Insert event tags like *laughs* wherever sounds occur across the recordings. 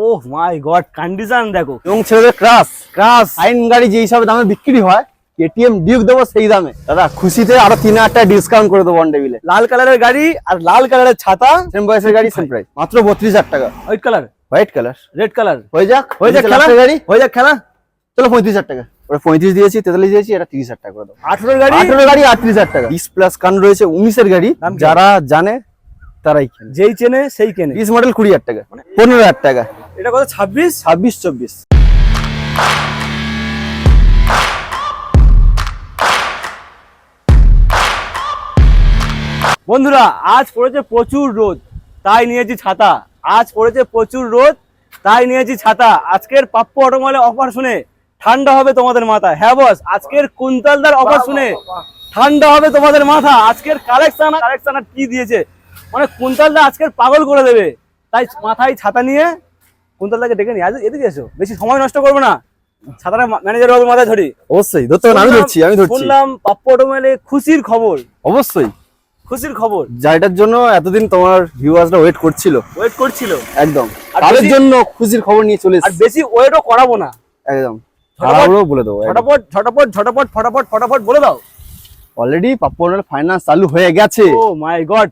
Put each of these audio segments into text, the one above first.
ওহ মাই god condition দেখো। এবং ছেলেদের ক্রাশ ক্রাস আইন গাড়ি যে হিসাবে দামে বিক্রি হয় কেটিএম ডিউক দেবো সেই দামে। দাদা খুশিতে আরও তিন হাজার টাকা ডিসকাউন্ট করে দেবো অন টেবিলে লাল কালারের গাড়ি আর লাল কালারের ছাতা সেম বয়সের গাড়ি সেম প্রাইস মাত্র বত্রিশ হাজার টাকা। White colour white colour red colour হয়ে যাক হয়ে যাক খেলা। গাড়ি। হয়ে যাক খেলা। চলো পঁয়ত্রিশ হাজার টাকা। ওরা পঁয়ত্রিশ দিয়েছি তেতাল্লিশ দিয়েছি এটা তিরিশ হাজার টাকা করে দেবো। আঠেরোর গাড়ি? আঠেরো গাড়ি আটত্রিশ হাজার টাকা। বিশ প্লাস কান রয়েছে উনিশের গাড়ি। যারা জানে তারাই কেনে। যেই চেনে সেই কেনে। বিশ মডেল কুড়ি হাজার টাকা। পনেরো হাজার টাকা। এটা কত ছাব্বিশ? ছাব্বিশ চব্বিশ। বন্ধুরা আজ পড়েছে প্রচুর রোদ তাই নিয়েছি ছাতা। আজ পড়েছে প্রচুর রোদ তাই নিয়েছি ছাতা। আজকের প্রাপ্য অটোমলে অফার শুনে ঠান্ডা হবে তোমাদের মাথা হ্যাঁ বস আজকের কুন্তলদার অফার শুনে ঠান্ডা হবে তোমাদের মাথা। আজকের কালেকশন কালেকশন আর কি দিয়েছে? মানে কুন্তলদা আজকের পাগল করে দেবে। তাই মাথায় ছাতা নিয়ে কুন্তলদাকে ডেকে নিয়ে আজ এদিকে এসো। বেশি সময় নষ্ট করব না। ছাতাটা ম্যানেজার বাবুর মাথায় ধরি। অবশ্যই ধরতে আমি ধরছি আমি ধরছি। শুনলাম প্রাপ্য অটোমলে খুশির খবর। অবশ্যই। খুশির খবর। যাইটার জন্য এতদিন তোমার ভিউয়ার্সরা ওয়েট করছিল। ওয়েট করছিল। একদম। তাদের জন্য খুশির খবর নিয়ে চলে আর বেশি ওয়েটও করাবো না। একদম। ঝটাপট- বলে দেবো ঝটাপট ঝটাপট ঝটাপট ফটাফট ফটাফট বলে দাও। অলরেডি পাপ্পনের ফাইন্যান্স চালু হয়ে গেছে। ও my god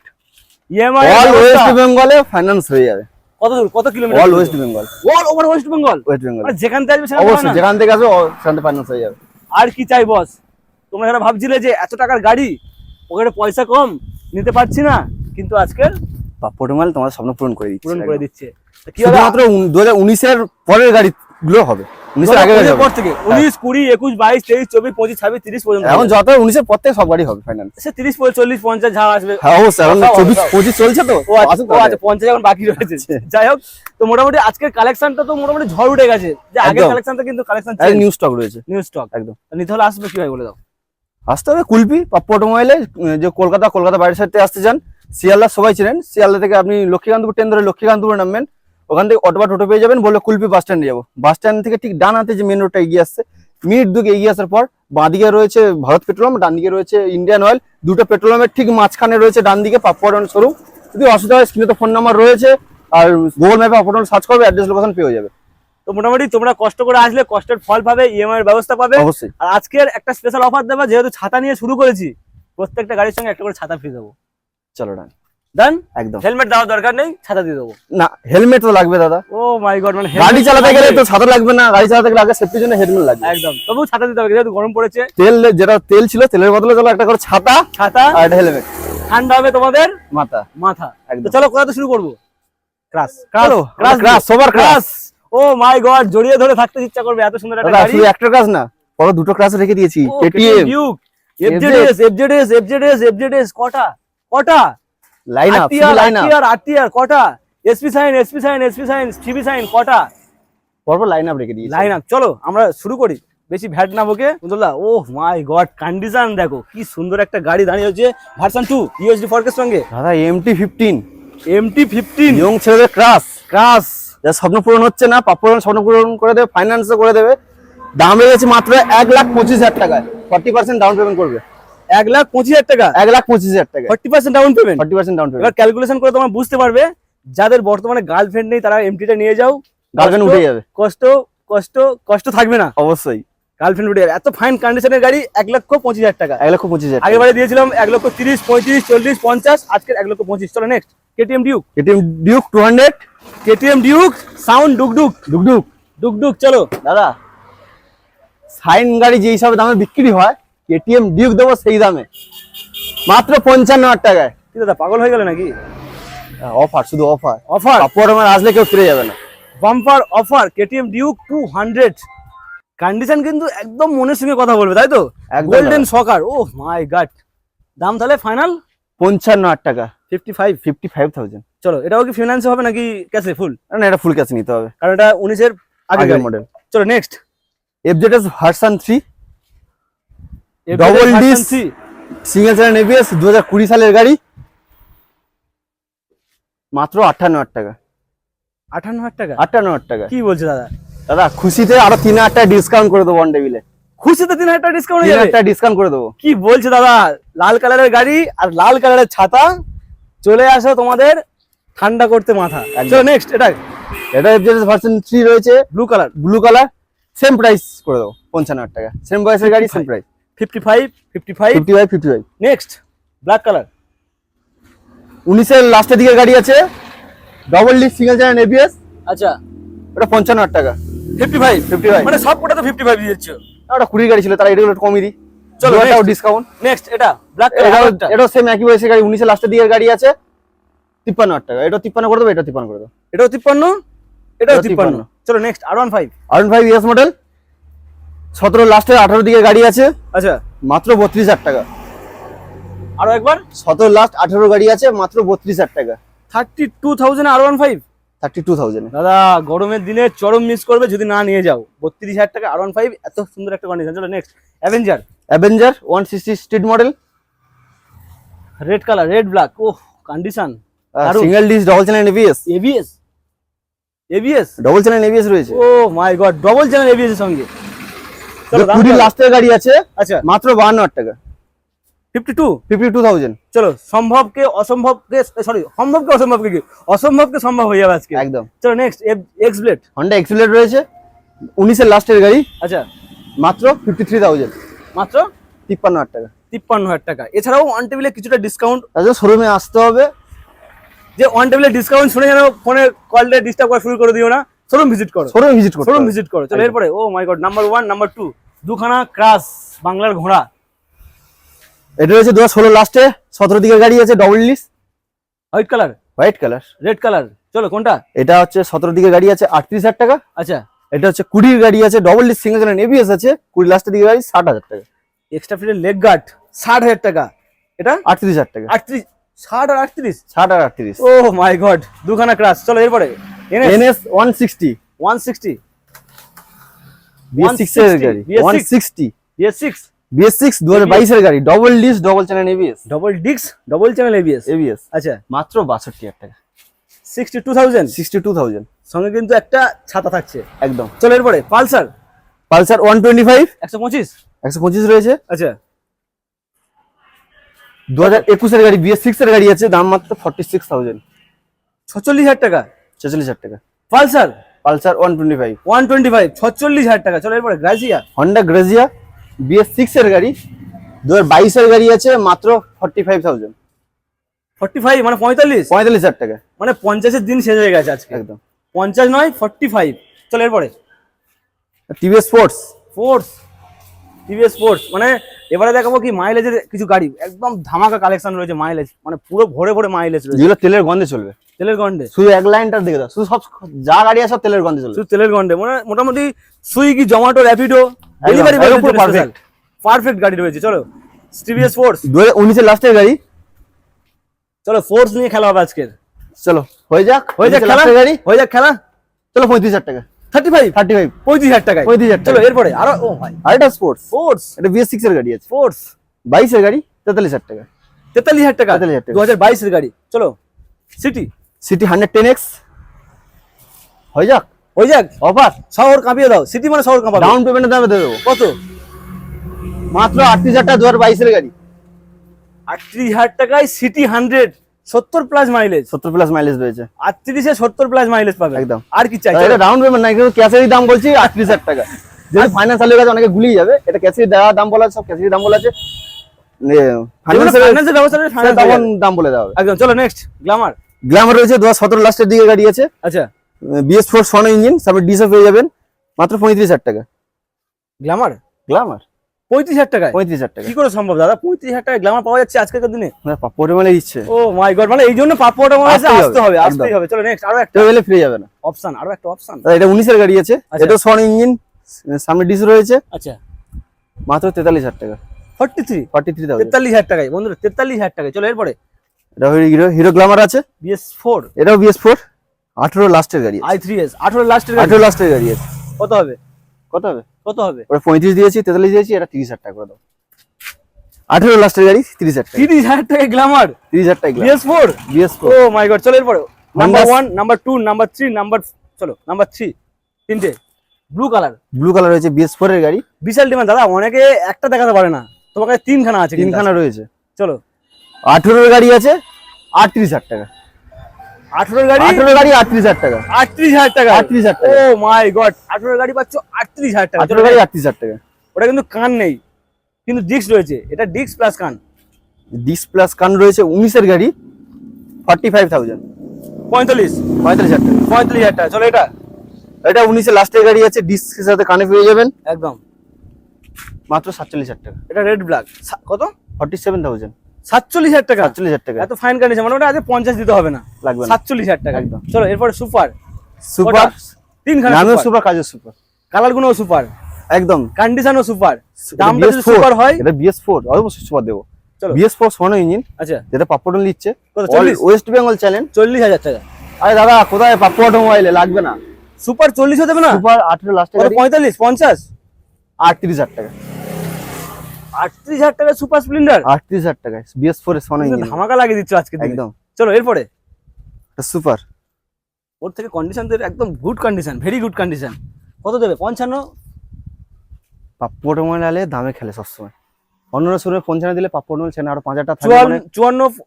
EMI all west বেঙ্গলে ফাইন্যান্স হয়ে যাবে। কত দূর? কত kilometre all West Bengal all over West Bengal West Bengal মানে যেখান থেকে আসবে অবশ্যই যেখান থেকে আসবে সেখান থেকে ফাইন্যান্স হয়ে যাবে। আর কি চাই বস? তোমরা যারা ভাবছিলে যে এত টাকার গাড়ি ওখানে পয়সা কম নিতে পারছি না কিন্তু আজকের পাপ্পটমাল তোমার স্বপ্ন পূরণ করে দিচ্ছে পূরণ করে দিচ্ছে। কি হবে? শুধুমাত্র দু হাজার উনিশের পরের গাড়িগুলো হবে। উনিশের আগে পর থেকে উনিশ কুড়ি একুশ বাইশ তেইশ চব্বিশ পঁচিশ ছাব্বিশ তিরিশ পর্যন্ত এখন যত উনিশের পর থেকে সব গাড়ি হবে ফাইন্যান্স সে তিরিশ চল্লিশ পঞ্চাশ যা আসবে। হ্যাঁ চব্বিশ পঁচিশ চলছে তো ও আচ্ছা। আচ্ছা পঞ্চাশ এখন বাকি রয়েছে। যাই হোক তো মোটামুটি আজকের কালেকশনটা তো মোটামুটি ঝড় উঠে গেছে। যে আগের। কালেকশনটা কিন্তু কালেকশন নিউ স্টক রয়েছে। নিউ স্টক একদম। নিতে হলে আসবে বলে দাও? আসতে হবে কুলপি পাপ্পু অটোমোবাইলে যে কলকাতা কলকাতা বাইরের সাইড থেকে আসতে চান শিয়ালদা সবাই চিনেন। শিয়ালদা থেকে আপনি লক্ষ্মীকান্তপুর ট্রেন ধরে লক্ষ্মীকান্তপুর নামবেন। ওখান থেকে অটো বা টোটো পেয়ে যাবেন বললে কুলপি বাস স্ট্যান্ডে যাব। বাস স্ট্যান্ড থেকে ঠিক ডান হাতে যে মেন রোডটা এগিয়ে আসছে মিনিট দুকে এগিয়ে আসার পর বাঁদিকে রয়েছে ভারত পেট্রোলাম ডান দিকে রয়েছে ইন্ডিয়ান অয়েল দুটো পেট্রোলামের ঠিক মাঝখানে রয়েছে ডান দিকে পাপ্পু অটোন শোরুম যদি অসুবিধা হয় স্ক্রিনে তো ফোন নাম্বার রয়েছে আর গুগল ম্যাপে অটোন সার্চ করবে অ্যাড্রেস লোকেশন পেয়ে যাবে। তো মোটামুটি তোমরা কষ্ট করে আসলে কষ্টের ফল পাবে ইএমআই এর ব্যবস্থা পাবে। অবশ্যই। আর আজকের একটা স্পেশাল অফার দেবা যেহেতু ছাতা নিয়ে শুরু করেছি প্রত্যেকটা গাড়ির সঙ্গে একটা করে ছাতা ফ্রি দেবো। চলো ডান। ডান একদম। হেলমেট দেওয়ার দরকার নেই ছাতা দিয়ে দেবো। না হেলমেট তো লাগবে দাদা। ও মাই গড মানে গাড়ি চালাতে গেলে তো ছাতা লাগবে না গাড়ি চালাতে গেলে আগে সেফটির জন্য হেলমেট লাগবে। একদম তবু ছাতা দিতে হবে যেহেতু গরম পড়েছে। তেল যেটা তেল ছিল তেলের বদলে চলো একটা করে ছাতা ছাতা। আর একটা হেলমেট ঠান্ডা হবে তোমাদের? মাথা। মাথা। একদম। চলো কোথা শুরু করব? ক্রাস চলো, ক্রাস ক্রাস, সবার ক্রাস। ও মাই গড জড়িয়ে ধরে থাকতে ইচ্ছা করবে এত সুন্দর একটা গাড়ি। একটা ক্লাস না বড় দুটো ক্লাস রেখে দিয়েছি ও, KTM Duke FZS FZS FZS FZS কটা? কটা? Line up line up RTR RTR কটা? SP shine SP shine SP shine TV shine কটা? পরপর লাইন আপ রেখে দিয়েছি। লাইন আপ চলো আমরা শুরু করি। বেশি ভ্যাট না বকে। বুঝলা ও মাই গড কন্ডিশন দেখো কি সুন্দর একটা গাড়ি দাঁড়িয়ে হচ্ছে ভার্সন টু ইউএসডি ফর্কের সঙ্গে। দাদা MT fifteen MT fifteen young ছেলেদের ক্রাস ক্রাস যা স্বপ্ন পূরণ হচ্ছে না পাপড়ন স্বপ্ন পূরণ করে দেবে ফাইন্যান্সও করে দেবে। দাম গেছে মাত্র এক লাখ পঁচিশ হাজার টাকায়। ফর্টি পার্সেন্ট ডাউন পেমেন্ট করবে। এক লাখ পঁচিশ হাজার টাকা। এক লাখ পঁচিশ হাজার টাকা। Forty percent down payment forty percent down এবার ক্যালকুলেশন করে তোমরা বুঝতে পারবে যাদের বর্তমানে গার্লফ্রেন্ড নেই তারা এমটিটা নিয়ে যাও। গার্লফ্রেন্ড উঠে যাবে। কষ্ট কষ্ট কষ্ট থাকবে না। অবশ্যই। গার্লফ্রেন্ড উঠে যাবে। এত ফাইন কন্ডিশনের গাড়ি এক লক্ষ পঁচিশ হাজার টাকা। এক লক্ষ পঁচিশ হাজার আগেবারে দিয়েছিলাম এক লক্ষ তিরিশ পঁয়ত্রিশ চল্লিশ পঞ্চাশ আজকের এক লক্ষ পঁচিশ। চলো next KTM Duke KTM Duke two hundred KTM Duke sound ডুকডুক ডুকডুক ডুকডুক চলো। দাদা সাইন গাড়ি যে হিসাবে দামে বিক্রি হয় কেটিএম ডিউক দেবো সেই দামে। মাত্র পঞ্চান্ন হাজার টাকায়। কি দাদা পাগল হয়ে গেল নাকি? অফার শুধু অফার অফার কাপড় আমার আসলে কেউ ফিরে যাবে না। Bumper offer KTM Duke two hundred condition কিন্তু একদম মনের সঙ্গে কথা বলবে তাই তো? গোল্ডেন সকার ও মাই গাড দাম তাহলে ফাইনাল পঞ্চান্ন হাজার টাকা। Fifty five fifty five thousand চলো এটাও কি ফিনান্সে হবে নাকি ক্যাশে ফুল না এটা ফুল ক্যাশ নিতে হবে। কারণ এটা উনিশের আগে আগের মডেল চলো next FZS version three Double disc। Single channel ABS দু হাজার কুড়ি সালের গাড়ি। মাত্র আটান্ন হাজার টাকা। আঠান্ন হাজার টাকা? আটান্ন হাজার টাকা। কি বলছে দাদা? দাদা খুশিতে আরও তিন হাজার টাকা ডিসকাউন্ট করে দেবো অন টেবিলে খুশিতে তিন হাজার টাকা ডিসকাউন্ট তিন হাজার টাকা ডিসকাউন্ট করে দেবো। কি বলছে দাদা? লাল কালারের গাড়ি আর লাল কালারের ছাতা। চলে আসো তোমাদের ঠান্ডা করতে মাথা। চলো নেক্সট এটা। এটা এফজেড ভার্সন থ্রি রয়েছে। Blue colour blue colour same price করে দেবো পঞ্চান্ন হাজার টাকা। সেম বয়সের গাড়ি same price fifty five fifty five fifty five fifty five next black colour উনিশের লাস্টের দিকে গাড়ি আছে double disc single channel ABS আচ্ছা। ওটা পঞ্চান্ন হাজার টাকা। ফিফটি ফাইভ 55 মানে সব কটা তো ফিফটি ফাইভ দিয়েছ ওটা কুড়ির গাড়ি ছিল তারা এটা একটু কমই দিই। চলো, এটাও ডিসকাউন্ট নেক্সট এটা ব্ল্যাক এটা এটাও সেম একই বয়সের গাড়ি উনিশের লাস্টের দিকের গাড়ি আছে তিপ্পান্ন হাজার টাকা। এটা তিপ্পান্ন করে দেবো এটা তিপ্পান্ন করে দেবো। এটাও তিপ্পান্ন? এটাও এটাও তিপ্পান্ন। চলো next R one five R five ES model সতেরো লাস্টের আঠারো দিকে গাড়ি আছে। আচ্ছা। মাত্র বত্রিশ হাজার টাকা। আরও একবার? সতেরো লাস্ট আঠারো গাড়ি আছে মাত্র বত্রিশ হাজার টাকা। Thirty two thousand R one five thirty two thousand দাদা গরমের দিনে চরম মিস করবে যদি না নিয়ে যাও। বত্রিশ হাজার টাকা আর ওয়ান ফাইভ এত সুন্দর একটা কন্ডিশন চলো next Avenger Avenger one sixty street model red colour red black oh condition single disc double channel ABS ABS ABS double channel ABS রয়েছে। ও my god double channel ABS এর সঙ্গে। কুড়ি কত? লাস্টের গাড়ি আছে আচ্ছা। মাত্র বাহান্ন হাজার টাকা। Fifty two fifty two thousand চলো সম্ভবকে অসম্ভবকে সরি সম্ভবকে অসম্ভবকে কি? অসম্ভবকে সম্ভব হয়ে যাবে আজকে। একদম। চলো নেক্সট এক্স ব্লেড হন্ডা এক্সিলেট রয়েছে উনিশের লাস্টের গাড়ি আচ্ছা। মাত্র ফিফটি থ্রি থাউজেন্ড মাত্র? তিপ্পান্ন হাজার টাকা। তিপ্পান্ন হাজার টাকা। এছাড়াও অন টেবিলে কিছুটা ডিসকাউন্ট তার শোরুমে আসতে হবে। যে অন টেবিলে ডিসকাউন্ট শুনে যেন ফোনে কলটা ডিস্টার্ব করা শুরু করে দিও না। শোরুম ভিজিট করো। শোরুমে ভিজিট করতে শোরুম ভিজিট করো। চলো। এরপরে ও my god number one number two দুখানা ক্রাশ বাংলার ঘোড়া। এটা রয়েছে দু হাজার ষোলো লাস্টে সতেরো দিকে গাড়ি আছে double disc white colour white colour red colour চলো কোনটা? এটা হচ্ছে সতেরো দিকে গাড়ি আছে আটত্রিশ হাজার টাকা। আচ্ছা। এটা হচ্ছে কুড়ির গাড়ি আছে double disc single channel ABS আছে কুড়ি লাস্টের দিকে গাড়ি ষাট হাজার টাকা। এক্সট্রা ফিটের লেগ গার্ড ষাট হাজার টাকা। এটা? আটত্রিশ হাজার টাকা। আটত্রিশ ষাট আর আটত্রিশ? ষাট আর আটত্রিশ। ও মাই গড দুখানা ক্রাশ চলো এরপরে। NS one sixty one sixty BS six এর 160, গাড়ি BS6 one sixty BS six দু হাজার বাইশের গাড়ি double disc double channel ABS double ডিক্স ডবল চ্যানেল এবিএস এবিএস আচ্ছা। মাত্র বাষট্টি হাজার টাকা। Sixty two thousand sixty two thousand সঙ্গে কিন্তু একটা ছাতা থাকছে। একদম। চলো এরপরে Pulsar. Pulsar one twenty five একশো পঁচিশ। একশো পঁচিশ রয়েছে। আচ্ছা। দু হাজার একুশের গাড়ি বিএস সিক্স এর গাড়ি আছে দাম মাত্র ফর্টি সিক্স থাউজেন্ড ছচল্লিশ হাজার টাকা। ছেচল্লিশ হাজার টাকা। Pulsar? Pulsar one twenty five. One twenty five ছচল্লিশ হাজার টাকা। চলো এরপরে Grazia Honda Grazia BS six এর গাড়ি। দু হাজার বাইশের গাড়ি আছে মাত্র forty five thousand forty five মানে পঁয়তাল্লিশ? পঁয়তাল্লিশ হাজার টাকা। মানে পঞ্চাশের দিন শেষ হয়ে গেছে আজকে। একদম। পঞ্চাশ নয় ফর্টি ফাইভ চলো এরপরে। TVS Sports Force TVS Sports মানে এবারে দেখাবো কি মাইলেজের কিছু গাড়ি একদম ধামাকা কালেকশন রয়েছে মাইলেজ মানে পুরো ভরে ভরে মাইলেজ রয়েছে। যেগুলো তেলের গন্ধে চলবে। তেলের গন্ধে। শুধু এক লাইনটার দেখে দাও শুধু সব যা গাড়ি আছে সব তেলের গন্ধে চলবে। শুধু তেলের গন্ধে মানে মোটামুটি সুইগি জোম্যাটো র্যাপিডো ডেলিভারি পুরো perfect। পারফেক্ট গাড়ি রয়েছে চলো। টিভিএস স্পোর্টস দু হাজার উনিশের লাস্টের গাড়ি। চলো ফোর্স নিয়ে খেলা হবে আজকের। চলো হয়ে যাক। হয়ে যাক খেলা? এর হয়ে যাক খেলা? চলো পঁয়ত্রিশ হাজার টাকা। থার্টি ফাইভ থার্টি ফাইভ পঁয়ত্রিশ হাজার টাকায়। 35,000 চলো। এরপরে আরও ও ভাই। আর এটা স্পোর্টস এটা বিএস সিক্স এর গাড়ি আছে। ফোর্স বাইশের গাড়ি তেতাল্লিশ হাজার টাকা। তেতাল্লিশ হাজার টাকা। 43,000 টাকা। দু হাজার বাইশের গাড়ি। চলো CT CT hundred ten X হয়ে যাক। হয়ে যাক। অফার শহর কাঁপিয়ে দাও। সিটি মানে শহর কাঁপাবে। ডাউন পেমেন্টের দামে দেবো। কত? মাত্র আটত্রিশ হাজার টাকা দু হাজার বাইশের গাড়ি। আটত্রিশ হাজার টাকায় সিটি হান্ড্রেড সত্তর প্লাস মাইলেজ সত্তর প্লাস মাইলেজ রয়েছে। আটত্রিশে সত্তর প্লাস মাইলেজ পাবে। একদম। আর কি চাই? এটা ডাউন পেমেন্ট নাই কিন্তু ক্যাশেরই দাম বলছি আটত্রিশ হাজার টাকা। *laughs* যেহেতু ফাইন্যান্স চালু কাছে অনেকে গুলিয়ে যাবে এটা ক্যাশের দেওয়া দাম বলা সব ক্যাশেরই দাম বলা আছে। দাম বলে দেওয়া একদম চলো নেক্সট গ্লামার গ্ল্যামার রয়েছে দু সতেরো লাস্টের দিকে গাড়ি আছে। আচ্ছা। বিএস ফোর সন ইঞ্জিন সামনে ডিসে পেয়ে যাবেন মাত্র পঁয়ত্রিশ হাজার টাকা। গ্লামার গ্ল্যামার পঁয়ত্রিশ হাজার টাকায়? পঁয়ত্রিশ হাজার টাকা কি করে সম্ভব দাদা? পঁয়ত্রিশ হাজার গ্লামার পাওয়া যাচ্ছে আজকের দিনে? পরিমাণে দিচ্ছে। ও মাই গড মানে এই জন্য মনে আসতে হবে আসতেই হবে। চলো নেক্সট আরও একটা। যাবে না। অপশন আরও একটা অপশন এটা উনিশের গাড়ি আছে। আচ্ছা। এটা সন ইঞ্জিন সামনে ডিস রয়েছে। আচ্ছা। মাত্র তেতাল্লিশ হাজার টাকা। ফর্টি থ্রি ফর্টি থ্রি তেতাল্লিশ হাজার টাকায়। বন্ধুরা তেতাল্লিশ হাজার টাকায়। চলো এরপরে। এটা হিরো হিরো গ্ল্যামার আছে। বিএস ফোর এটাও বিএস ফোর আঠেরো লাস্টের গাড়ি আই থ্রি এস আঠারো লাস্টের আঠেরো লাস্টের গাড়ি আছে। কত হবে? কত হবে? কত হবে? ওটা পঁয়ত্রিশ দিয়েছি তেতাল্লিশ দিয়েছি এটা তিরিশ হাজার টাকা করে দাও। আঠেরো লাস্টের গাড়ি তিরিশ হাজার তিরিশ হাজার টাকায় গ্লামার তিরিশ হাজার টাকা BS four BS oh my god চলো এরপরে। Number one number two number three number চলো নাম্বার থ্রি তিনটে। ব্লু কালার ব্লু কালার রয়েছে বিএস ফোর এর গাড়ি। বিশাল ডিমান্ড দাদা অনেকে একটা দেখাতে পারে না। তোমার কাছে তিনখানা আছে তিনখানা রয়েছে। চলো। আঠেরোর গাড়ি আছে আটত্রিশ হাজার টাকা। আঠেরোর গাড়ি? আঠেরো গাড়ি আটত্রিশ হাজার টাকা। আটত্রিশ হাজার টাকা। আটত্রিশ হাজার ও মাই গড আঠেরো গাড়ি পাচ্ছ আটত্রিশ হাজার টাকা। আঠেরো গাড়ি আটত্রিশ হাজার টাকা। ওটা কিন্তু কান নেই কিন্তু ডিস্ক রয়েছে। এটা ডিস্ক প্লাস কান। ডিস প্লাস কান রয়েছে উনিশের গাড়ি ফর্টি ফাইভ থাউজেন্ড পঁয়তাল্লিশ। পঁয়তাল্লিশ হাজার টাকা। পঁয়তাল্লিশ হাজার টাকা চলো এটা। এটা উনিশের লাস্টের গাড়ি আছে ডিস্কের সাথে কানে পেয়ে যাবেন। একদম। মাত্র সাতচল্লিশ হাজার টাকা। এটা রেড ব্ল্যাক কত? ফর্টি সেভেন থাউজেন্ড সাতচল্লিশ হাজার টাকা। সাতচল্লিশ হাজার টাকা। এত ফাইন কন্ডিশন মানে ওটা আজ পঞ্চাশ দিতে হবে না। লাগবে সাতচল্লিশ হাজার টাকা। একদম। চলো এরপরে সুপার সুপার তিনখানা সুপার কাজের সুপার কালারগুলো সুপার একদম কন্ডিশনও সুপার দামটা যদি সুপার হয় এটা বিএস ফোর অবশ্যই সুপার দেবো। চলো। বিএস ফোর সোনো ইঞ্জিন আচ্ছা। যেটা কত, 40? ওয়েস্ট বেঙ্গল চল্লিশ হাজার টাকা। আরে দাদা কোথায় পাপ্পু অটোমোবাইলে লাগবে না। সুপার চল্লিশ হতে হবে না? সুপার আঠেরো লাস্টে কত? পঁয়তাল্লিশ? পঞ্চাশ? আটত্রিশ হাজার টাকা। আটত্রিশ হাজার টাকা সুপার স্প্লেন্ডার? আটত্রিশ হাজার টাকা বিএস ফোর সোনো ইঞ্জিন ধামাকা লাগিয়ে দিচ্ছ আজকে একদম। চলো এরপরে? সুপার ওর থেকে কন্ডিশন তো একদম good condition very good condition কত দেবে? পঞ্চান্ন? পাপ্পু অটোমোবাইল আলে দামে খেলে সবসময়। অন্য শোরুমে পঞ্চান্ন দিলে পাপ্পু অটোমোবাইল ছেড়ে আরও পাঁচ হাজার টাকা চুয়ান্ন মানে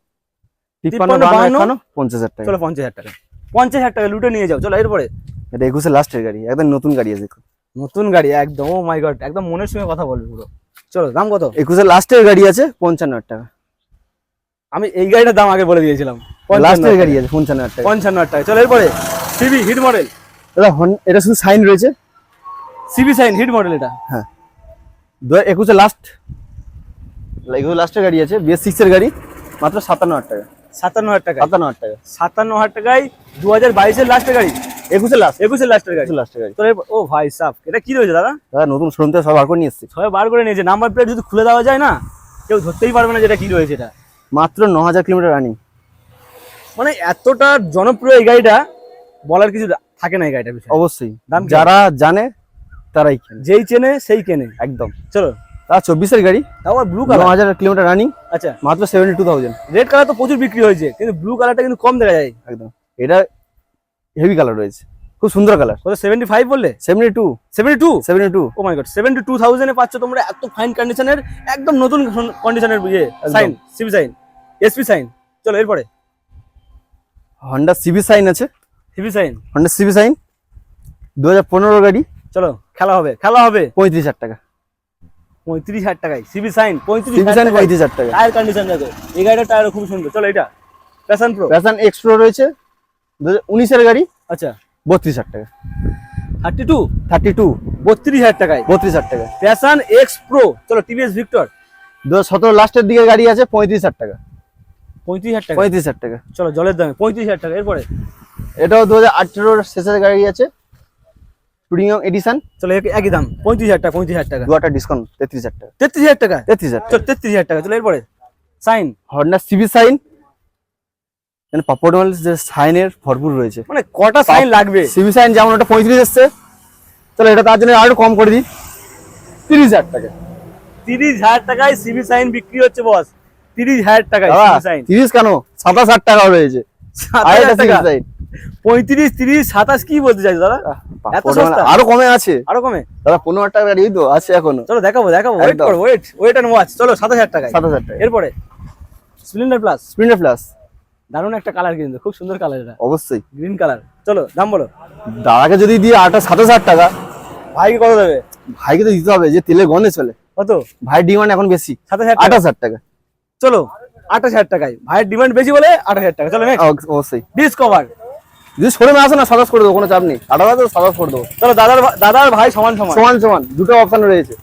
তিপ্পান্ন বাহান্ন, পঞ্চাশ হাজার টাকা। চলো পঞ্চাশ হাজার টাকা। পঞ্চাশ হাজার টাকা লুটে নিয়ে যাও। চলো এরপরে? এটা একুশে লাস্টের গাড়ি একদম নতুন গাড়ি আছে। নতুন গাড়ি একদম ও মাই গড একদম মনের সঙ্গে কথা বলবে পুরো। চলো দাম কত? একুশে লাস্টের গাড়ি আছে পঞ্চান্ন হাজার টাকা। আমি এই গাড়িটার দাম আগে বলে দিয়েছিলাম। লাস্টের গাড়ি আছে পঞ্চান্ন হাজার টাকা। পঞ্চান্ন হাজার টাকা। চলো এরপরে সিবি হিট মডেল হন- এটা শুধু সাইন রয়েছে? সিবি সাইন হিট মডেল এটা। হ্যাঁ। দু একুশে লাস্ট। একুশে লাস্টের গাড়ি আছে বিএস সিক্স এর গাড়ি মাত্র সাতান্ন হাজার টাকা। সাতান্ন হাজার টাকা সাতান্ন হাজার টাকা। সাতান্ন হাজার টাকায় দু হাজার বাইশের লাস্টের গাড়ি। একুশে লাস্ট একুশের লাস্টের গাড়ি। একুশে লাস্টের গাড়ি। তো ও ভাই সাফ এটা কি রয়েছে দাদা? দাদা নতুন শোরুম থেকে সব বার করে নিয়ে এসছি। সবাই বার করে নিয়েছে নাম্বার প্লেট যদি খুলে দেওয়া যায় না কেউ ধরতেই পারবে না যেটা কি রয়েছে এটা। মাত্র ন হাজার কিলোমিটার রানিং মানে এতটা জনপ্রিয় এই গাড়িটা বলার কিছু থাকে না এই বিষয়ে। অবশ্যই। দাম যারা জানে তারাই কেনে। যেই চেনে সেই কেনে। একদম। চলো। তা চব্বিশের গাড়ি। তাও ব্লু কালার হাজার কিলোমিটার রানিং আচ্ছা। মাত্র seventy two thousand red colour তো প্রচুর বিক্রি হয়েছে কিন্তু ব্লু কালারটা কিন্তু কম দেখা যায়। একদম। এটা হেভি কালার রয়েছে। খুব সুন্দর কালার। কত সেভেন্টি ফাইভ বললে? Seventy two seventy two seventy two oh my god seventy two থাউজেন্ডে পাচ্ছ তোমরা এত ফাইন কন্ডিশনের একদম নতুন কন্ডিশনের ইয়ে Shine CB Shine SP Shine চলো এরপরে। হন্ডা সিবি সাইন আছে। CB Shine Honda CB Shine দু হাজার পনেরো গাড়ি। চলো খেলা হবে খেলা হবে। পঁয়ত্রিশ হাজার টাকা। পঁয়ত্রিশ হাজার টাকায় সিবি সাইন পঁয়ত্রিশ সাইন পঁয়ত্রিশ হাজার টাকা। টায়ার কন্ডিশন দেখো এই গাড়িটা টায়ার খুব সুন্দর। চলো এটা প্যাশন প্রো প্যাশন এক্সপ্রো রয়েছে। দু হাজার উনিশের গাড়ি আচ্ছা বত্রিশ হাজার টাকা থার্টি টু থার্টি টু বত্রিশ হাজার টাকায় বত্রিশ হাজার টাকা প্যাশন এক্স প্রো চলো টিভিএস ভিক্টর দু সতেরো লাস্টের দিকে গাড়ি আছে পঁয়ত্রিশ হাজার টাকা পঁয়ত্রিশ হাজার টাকা পঁয়ত্রিশ হাজার টাকা চলো জলের দামে পঁয়ত্রিশ হাজার টাকা এরপরে এটাও দু হাজার আঠেরোর শেষের গাড়ি আছে প্রিমিয়াম এডিশন চলো এক- একই দাম পঁয়ত্রিশ হাজার টাকা পঁয়ত্রিশ হাজার টাকা দু হাজার ডিসকাউন্ট তেত্রিশ হাজার টাকা তেত্রিশ হাজার টাকা তেত্রিশ হাজার টাকা চলো তেত্রিশ হাজার টাকা চলো এরপরে সাইন হন্ডা সিবি সাইন মানে পাপড় মাল যে সাইনের ভরপুর রয়েছে। মানে কটা সাইন লাগবে? সিবি সাইন যেমন ওটা পঁয়ত্রিশ এসছে। চলো এটা তার জন্য আরও কম করে দিই। তিরিশ হাজার টাকা। তিরিশ হাজার টাকায় সিবি সাইন বিক্রি হচ্ছে বস তিরিশ হাজার টাকায় তিরিশ কেন? সাতাশ হাজার টাকা রয়েছে। পঁয়ত্রিশ তিরিশ সাতাশ কি বলতে চাইছো দাদা? এত আরও কমে আছে। আরও কমে? দাদা পনেরো হাজার টাকা গাড়ি তো আছে এখনও। চলো দেখাবো দেখাবো। Wait wait wait and watch চলো সাতাশ হাজার টাকায়। সাতাশ হাজার টাকা এরপরে স্প্লেন্ডার প্লাস স্প্লেন্ডার প্লাস দারুণ একটা কালার কিন্তু খুব সুন্দর কালার এটা। অবশ্যই। গ্রিন কালার চলো দাম বলো। দাদাকে যদি দিয়ে আটা সাতাশ হাজার টাকা ভাইকে কত দেবে? ভাইকে তো দিতে হবে যে তেলে গন্ধে চলে। কত? ভাই ডিমান্ড এখন বেশি। সাতাশ হাজার আঠাশ হাজার টাকা। চলো আঠাশ হাজার টাকায়। ভাইয়ের ডিমান্ড বেশি বলে আঠাশ হাজার টাকা। চলো অবশ্যই। ডিসকভার যদি শোরুমে আসো না সাতাশ করে দেবো কোনো চাপ নেই। আঠাশ হাজার সাতাশ করে দেবো। চলো দাদার দাদার ভাই সমান সমান। সমান সমান দুটো অপশন রয়েছে।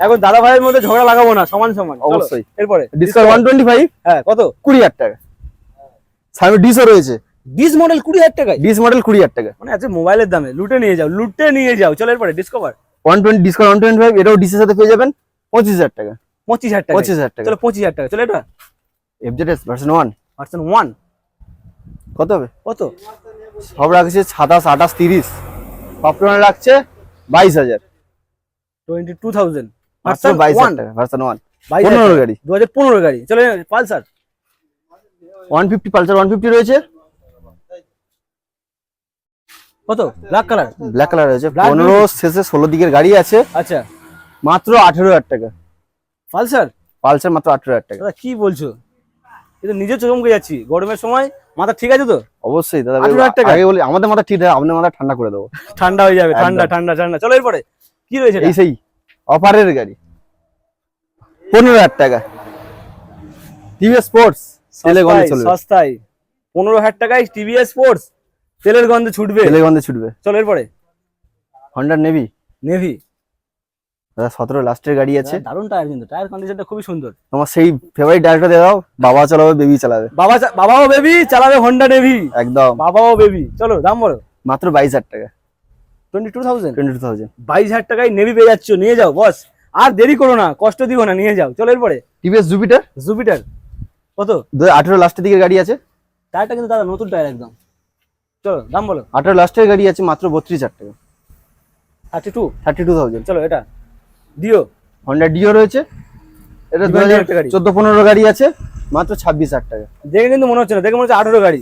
এখন দাদা ভাইয়ের মধ্যে ঝগড়া লাগাবো না সমান সমান। অবশ্যই। এরপরে। ডিসকাউন্ট ওয়ান টোয়েন্টি ফাইভ হ্যাঁ কত? কুড়ি হাজার টাকা। সামনে ডিসও রয়েছে। ডিস মডেল কুড়ি হাজার টাকায়? ডিস মডেল কুড়ি হাজার টাকা। মানে আছে মোবাইলের দামে। লুটে নিয়ে যাও লুটে নিয়ে যাও। চলো এরপরে Discover one twenty discount one twenty five এটাও ডিসের সাথে পেয়ে যাবেন পঁচিশ হাজার টাকা। পঁচিশ হাজার টাকা পঁচিশ হাজার টাকা। চলো পঁচিশ হাজার টাকা চলো এটা। FZ S version one version one কত হবে? কত? সব রাখছে সাতাশ আঠাশ তিরিশ। পপকর্ন রাখছে বাইশ হাজার। টোয়েন্টি টু থাউজেন্ড মাত্র বাইশ হাজার টাকা ভার্সন ওয়ান বাইশ পনেরো গাড়ি। দু হাজার পনেরো গাড়ি। চলো Pulsar. One fifty Pulsar one fifty রয়েছে। কত? ব্ল্যাক কালার ব্ল্যাক কালার রয়েছে। পনেরো শেষে ষোলো দিকের গাড়ি আছে। আচ্ছা। মাত্র আঠেরো হাজার টাকা। পালসার? পালসার মাত্র আঠেরো হাজার টাকা। দাদা কি বলছো? এটা নিজে চমকে যাচ্ছি। গরমের সময় মাথা ঠিক আছে তো? অবশ্যই দাদা। 18,000 টাকা? আগে বলি আমাদের মাথা ঠিক আছে আপনার মাথা ঠান্ডা করে দেবো। ঠান্ডা হয়ে যাবে ঠান্ডা ঠান্ডা ঠান্ডা। চলো এরপরে কি রয়েছে এই সেই অফারের গাড়ি। পনেরো হাজার টাকা। TVS Sports. তেলে গন্ধে চলবে। সস্তায়। পনেরো হাজার টাকায় টিভিএস স্পোর্টস তেলের গন্ধে ছুটবে। তেলে গন্ধে ছুটবে। চলো এরপরে। হন্ডার নেভি নেভি দাদা সতেরো লাস্টের গাড়ি আছে। দারুণ টায়ার কিন্তু। টায়ার কন্ডিশনটা খুবই সুন্দর। তোমার সেই ফেভারিট ডাইরেক্টর দিয়ে দাও বাবা চালাবে বেবি চালাবে। বাবা বাবাও বেবি চালাবে হন্ডা নেভি একদম। বাবাও বেবি চলো দাম বলো। মাত্র বাইশ হাজার টাকা। Twenty two thousand twenty two thousand বাইশ হাজার টাকায় নেভি পেয়ে যাচ্ছ। নিয়ে যাও বস আর দেরি করো না কষ্ট দিও না নিয়ে যাও। চলো এরপরে। টিভিএস জুপিটার জুপিটার কত? দু আঠেরো লাস্টের দিকে গাড়ি আছে। টায়ারটা কিন্তু দাদা নতুন টায়ার একদম। চলো দাম বলো। আঠেরো লাস্টের গাড়ি আছে মাত্র বত্রিশ হাজার টাকা। Thirty two thirty two thousand চলো এটা। দিও হন্ডা ডিও রয়েছে। এটা দু হাজার। চোদ্দ পনেরো গাড়ি আছে মাত্র ছাব্বিশ হাজার টাকা। দেখে কিন্তু মনে হচ্ছে না দেখে মনে হচ্ছে আঠারো গাড়ি।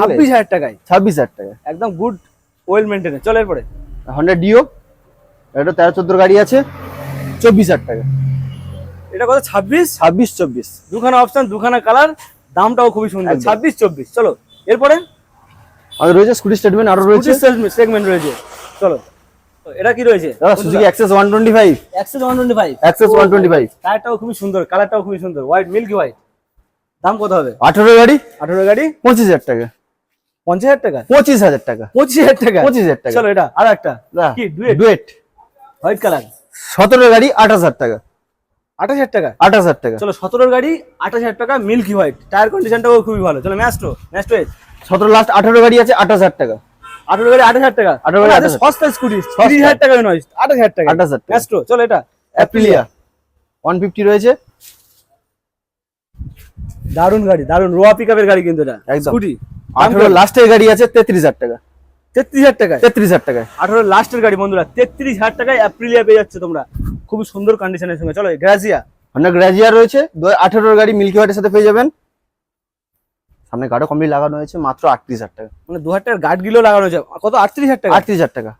ছাব্বিশ হাজার টাকায়। ছাব্বিশ হাজার টাকা। একদম গুড ওয়েল মেনটেনে চলো এরপরে। হন্ডা ডিও এটা তেরো চোদ্দ গাড়ি আছে চব্বিশ হাজার টাকা। এটা কত? ছাব্বিশ? ছাব্বিশ চব্বিশ। দুখানা অপশন দুখানা কালার দামটাও খুবই সুন্দর। ছাব্বিশ চব্বিশ। চলো এরপরে? আর রয়েছে স্কুটি স্টেটমেন্ট আরও রয়েছে। সেগমেন্ট রয়েছে। চলো এটা কি রয়েছে? দাদা Suzuki Access one twenty five Access one twenty five Access one twenty five টায়ারটাও খুবই সুন্দর কালারটাও খুবই সুন্দর। হোয়াইট মিল্কি হোয়াইট দাম কত হবে? আঠেরো গাড়ি? আঠারো গাড়ি? পঁচিশ হাজার টাকা। পঞ্চাশ হাজার টাকা? পঁচিশ হাজার টাকা। পঁচিশ হাজার টাকা? পঁচিশ হাজার টাকা। চলো এটা আর একটা। কি ডুয়েট ডুয়েট হোয়াইট কালার সতেরো গাড়ি আঠাশ হাজার টাকা। আঠাশ হাজার টাকা। আঠাশ হাজার টাকা। চলো সতেরোর গাড়ি আঠাশ হাজার টাকা মিল্কি হোয়াইট টায়ার কন্ডিশনটাও খুবই ভালো। চলো ম্যাস্ট্রো ম্যাস্ট্রো সতেরো লাস্ট আঠারো গাড়ি আছে আঠাশ হাজার টাকা। আঠারো গাড়ি আঠাশ হাজার টাকা? 18 গাড়ি 28,000 সস্তা স্কুটি তিরিশ হাজার টাকা নয় আঠাশ হাজার টাকা 28,000 টাকা। ম্যাস্ট্রো চলো এটা। অ্যাপ্রিলিয়া ওয়ান ফিফটি রয়েছে। দারুণ গাড়ি দারুণ। রোয়া পিকআপের গাড়ি কিন্তু এটা। একদম। স্কুটি আঠারো লাস্টের গাড়ি আছে তেত্রিশ হাজার টাকা। তেত্রিশ হাজার টাকায়। তেত্রিশ হাজার টাকায়। আঠারো লাস্টের গাড়ি বন্ধুরা তেত্রিশ হাজার টাকায় অ্যাপ্রিলিয়া পেয়ে যাচ্ছে তোমরা। খুবই সুন্দর কন্ডিশনের সঙ্গে। চলো গ্রাজিয়া হন্ডা গ্রাজিয়ার রয়েছে। আঠেরোর গাড়ি মিল্কি হোয়াইটের সাথে পেয়ে যাবেন। সামনে কমপ্লিট লাগানো হয়েছে মাত্র আটত্রিশ হাজার টাকা। মানে দু হাজার টাকার গার্ড গিলো লাগানো হয়েছে। কত? আটত্রিশ হাজার টাকা? আটত্রিশ হাজার টাকা।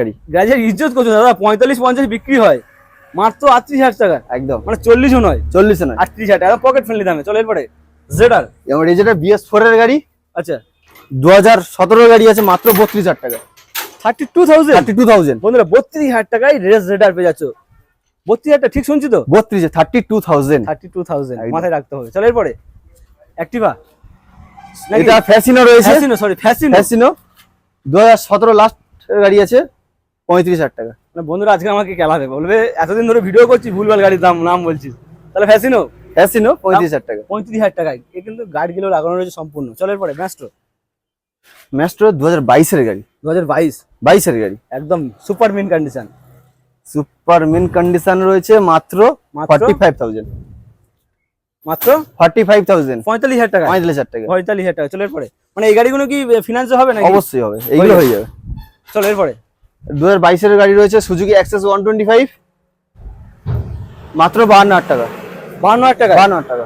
গাড়ি। গ্রাজিয়ার ইজ্জত করছ দাদা পঁয়তাল্লিশ পঞ্চাশ বিক্রি হয়। মাত্র আটত্রিশ হাজার টাকা। একদম। মানে চল্লিশও নয়। চল্লিশে নয়। আটত্রিশ হাজার টাকা। পকেট ফ্রেন্ডলি দামে। চলো এরপরে জেডার এই যেটা বিএস ফোর এর গাড়ি। আচ্ছা। দু হাজার সতেরো গাড়ি আছে মাত্র বত্রিশ হাজার টাকা। Thirty two thousand? Thirty two thousand. বন্ধুরা বত্রিশ হাজার টাকায় রেস জেডার পেয়ে যাচ্ছ। বত্রিশ হাজার ঠিক শুনছি তো? বত্রিশে thirty two thousand. Thirty two thousand. মাথায় রাখতে হবে। চলো এরপরে অ্যাক্টিভা এটা ফ্যাসিনো রয়েছে। ফ্যাসিনো সরি ফ্যাসিনো ফ্যাসিনো দু হাজার সতেরো লাস্ট গাড়ি আছে পঁয়ত্রিশ হাজার টাকা। মানে বন্ধুরা আজকে আমাকে খেলাবে। বলবে এতদিন ধরে ভিডিও করছি ভুলভাল গাড়ির দাম নাম বলছিস তাহলে ফ্যাসিনো ফ্যাসিনো পঁয়ত্রিশ হাজার টাকা। পঁয়ত্রিশ হাজার টাকায়। এ কিন্তু গাড়িগুলো লাগানো রয়েছে সম্পূর্ণ। চলো এরপরে ম্যাস্ট্রো ম্যাস্ট্রো দু হাজার বাইশের গাড়ি। দু হাজার বাইশ। বাইশের গাড়ি। একদম super mean condition super mean condition রয়েছে মাত্র মাত্র? ফর্টি ফাইভ থাউজেন্ড মাত্র? ফর্টি ফাইভ থাউজেন্ড পঁয়তাল্লিশ হাজার টাকা। পঁয়তাল্লিশ হাজার টাকা। পঁয়তাল্লিশ হাজার টাকা। চলো এরপরে। মানে এই গাড়িগুলো কি ফিনান্স হবে না অবশ্যই হবে। এইগুলো হয়ে যাবে। চলো এরপরে। দু হাজার বাইশের গাড়ি রয়েছে Suzuki Access one twenty five মাত্র বাহান্ন হাজার টাকা। বাহান্ন হাজার টাকা? বাহান্ন হাজার টাকা।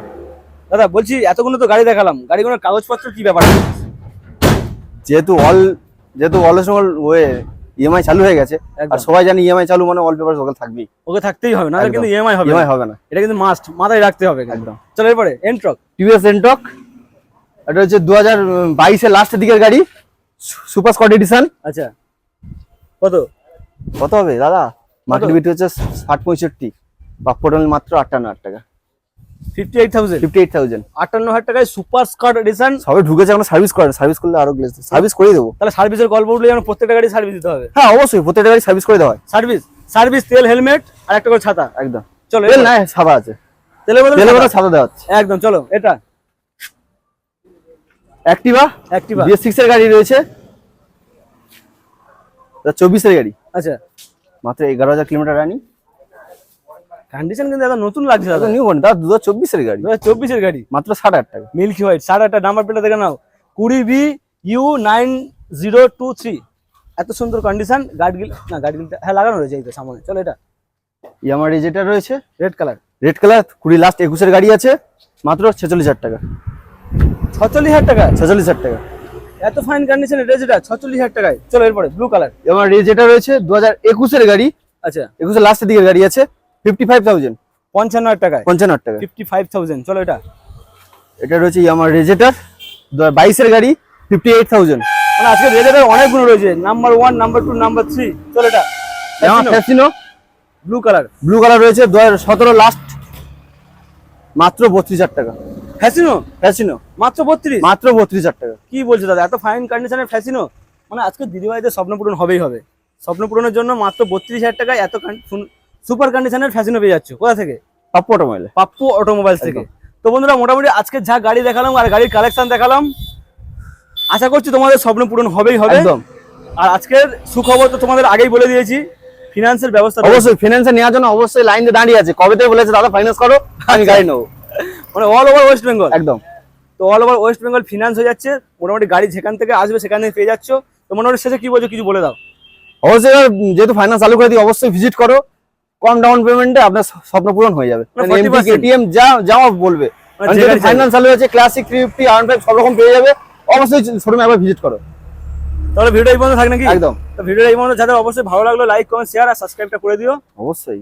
দাদা বলছি এতগুলো তো গাড়ি দেখালাম। গাড়িগুলোর কাগজপত্র কি ব্যাপার? যেহেতু অল যেহেতু অল সময় ওয়ে ইএমআই চালু হয়ে গেছে। আর সবাই জানি ইএমআই চালু মানে অল পেপার ওখানে থাকবেই। ওকে থাকতেই হবে না। কিন্তু ইএমআই হবে ইএমআই হবে না। এটা কিন্তু মাস্ট মাথায় রাখতে হবে একদম। চলো এরপরে এন্ট্রক টিভিএস এন্টক এটা হচ্ছে দু হাজার বাইশের লাস্টের দিকের গাড়ি সুপার স্কট এডিশন আচ্ছা। কত? কত হবে দাদা? মার্কেট বিট হচ্ছে ষাট পঁয়ষট্টি। বাপ্পটল মাত্র আটান্ন হাজার টাকা। আটান্ন হাজার টাকায় সুপার স্কার্ট এডিশন সবাই ঢুকেছে এখন সার্ভিস করেন সার্ভিস করলে আরও সার্ভিস করে দেবো। তাহলে সার্ভিসের গল্প উঠলে যেন প্রত্যেকটা গাড়ি সার্ভিস দিতে হবে। হ্যাঁ অবশ্যই প্রত্যেকটা গাড়ি সার্ভিস করে দেওয়া হয়। সার্ভিস সার্ভিস তেল হেলমেট আর একটা করে ছাতা। একদম। চলো তেল এরপরে। না সাদা আছে। তেলের বদলে তেলের ছাতা। বদলে দেওয়া হচ্ছে। একদম চলো এটা। অ্যাক্টিভা অ্যাক্টিভা বিএস সিক্স এর গাড়ি রয়েছে। চব্বিশের গাড়ি। আচ্ছা। মাত্র এগারো হাজার কিলোমিটার রানিং। কন্ডিশন কিন্তু একদম নতুন লাগছে দাদা। নিউ মনে দাদা দু হাজার চব্বিশের গাড়ি। দু হাজার চব্বিশের গাড়ি। মাত্র ষাট হাজার টাকা। মিল্কি হোয়াইট সাড়ে আটটা নাম্বার প্লেটটা দেখে নাও। কুড়ি B U nine zero two three এত সুন্দর কন্ডিশন গার্ডগিল না গার্ডগিলটা হ্যাঁ লাগানো রয়েছে এই তো সামনে। চলো এটা। ইয়ামার যেটা রয়েছে? রেড কালার রেড কালার কুড়ি লাস্ট একুশের গাড়ি আছে। মাত্র ছেচল্লিশ হাজার টাকা। ছচল্লিশ হাজার টাকা? ছেচল্লিশ হাজার টাকা। এত ফাইন কন্ডিশন এটা যেটা ছচল্লিশ হাজার টাকায়। চলো এরপরে ব্লু কালার আমার যেটা রয়েছে দু হাজার একুশের গাড়ি। আচ্ছা। একুশের লাস্টের দিকের গাড়ি আছে। ফিফটি ফাইভ থাউজেন্ড পঞ্চান্ন হাজার টাকায়। পঞ্চান্ন হাজার টাকা ফিফটি ফাইভ থাউজেন্ড চলো এটা। এটা রয়েছে আমার রেজেটার বাইশের গাড়ি ফিফটি এইট থাউজেন্ড মানে আজকে রেজাল্টের অনেকগুলো রয়েছে। Number one number two number three চলো এটা। Fascino blue colour blue colour রয়েছে দু হাজার সতেরো লাস্ট মাত্র বত্রিশ হাজার টাকা। ফ্যাসিনো ফ্যাসিনো মাত্র বত্রিশ? মাত্র বত্রিশ হাজার টাকা। কি বলছো দাদা? এত ফাইন কন্ডিশনের ফ্যাসিনো মানে আজকে দিদিভাইদের স্বপ্ন পূরণ হবেই হবে। স্বপ্ন পূরণের জন্য মাত্র বত্রিশ হাজার টাকায় এত সুপার কন্ডিশনের ফ্যাসিনো পেয়ে যাচ্ছ। কোথা থেকে? পাপ্পু অটোমোবাইল। পাপ্পু অটোমোবাইল থেকে। তো বন্ধুরা মোটামুটি আজকে যা গাড়ি দেখালাম আর গাড়ির কালেকশন দেখালাম আশা করছি তোমাদের স্বপ্ন পূরণ হবেই হবে। একদম। আর আজকের সুখবর তো তোমাদের আগেই বলে দিয়েছি ফিনান্সের ব্যবস্থা অবশ্যই ফিনান্সে নেওয়ার জন্য অবশ্যই লাইন দিয়ে দাঁড়িয়ে আছে। কবে থেকে বলেছে দাদা ফাইন্যান্স করো আমি গাড়ি নেব। মানে অল ওভার ওয়েস্ট বেঙ্গল একদম। তো all over West Bengal finance হয়ে যাচ্ছে মোটামুটি গাড়ি যেখান থেকে আসবে সেখান থেকে পেয়ে যাচ্ছ। তো মোটামুটি শেষে কি বলছো কিছু বলে দাও। অবশ্যই যেহেতু ফাইন্যান্স চালু করে দিই অবশ্যই ভিজিট করো। কম ডাউন পেমেন্টে আপনার স্বপ্ন পূরণ হয়ে যাবে। মানে এমপি 40% এটিএম যা যাও বলবে। মানে যে গাড়ি চাইবে। ফাইন্যান্স চালু হয়েছে ক্লাসিক থ্রি ফিফটি আর ফাইভ সব রকম পেয়ে যাবে। অবশ্যই শোরুমে একবার ভিজিট করো। তাহলে ভিডিও এই পর্যন্ত থাক নাকি? একদম। তো ভিডিও এই পর্যন্ত যাদের অবশ্যই ভালো লাগল লাইক কমেন্ট শেয়ার আর সাবস্ক্রাইবটা করে দিও। অবশ্যই।